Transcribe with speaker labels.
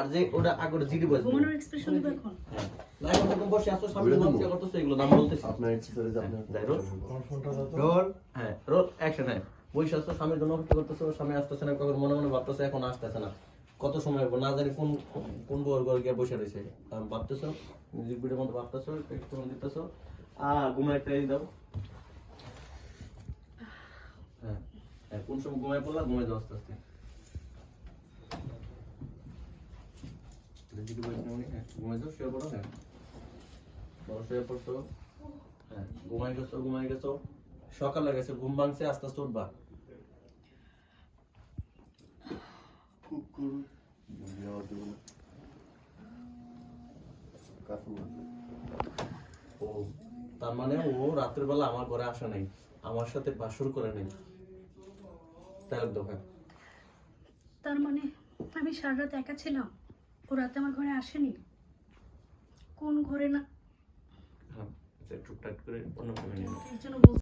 Speaker 1: আর যে ওটা আগে ওটা জিডি বয়স
Speaker 2: ঘুমানোর এক্সপ্রেশন দিব এখন।
Speaker 1: হ্যাঁ। না এখন বসে আছো সামনে কে করতেছো এগুলো নাম বলতেছি।
Speaker 3: আপনার এক্সারসাইজ আপনার
Speaker 1: যাই রোল
Speaker 3: রোল
Speaker 1: হ্যাঁ রোল অ্যাকশন হ্যাঁ বসে আছো স্বামীর জন্য অপেক্ষা করতেছো স্বামী আসতেছে না কখন মনে মনে ভাবতেছে এখন আসতেছে না। কত সময় হইবো? না জানি কোন কোন বউর ঘর গিয়ে বসে রয়েছে। ভাবতেছো মিউজিক ভিডিওর মতো ভাবতেছো একটু দিতেছো। আ ঘুমায় একটা দাও। হ্যাঁ হ্যাঁ, কোন সময় ঘুমায় পড়লা ঘুমায় যাও আস্তে আস্তে। যাও শুয়ে পড়ো হ্যাঁ বড় শুয়ে পড়ছো হ্যাঁ ঘুমাই গেছো ঘুমাই গেছো? সকালে গেছে ঘুম ভাঙছে আস্তে আস্তে উঠবা। ও তার মানে ও রাত্রের বেলা আমার ঘরে আসে নাই আমার সাথে বাসর করে নেই। তাই দোকান
Speaker 2: তার মানে আমি সারা রাত একা ছিলাম? ও রাতে আমার ঘরে আসেনি? কোন ঘরে না?
Speaker 1: হ্যাঁ টুকটাক করে অন্য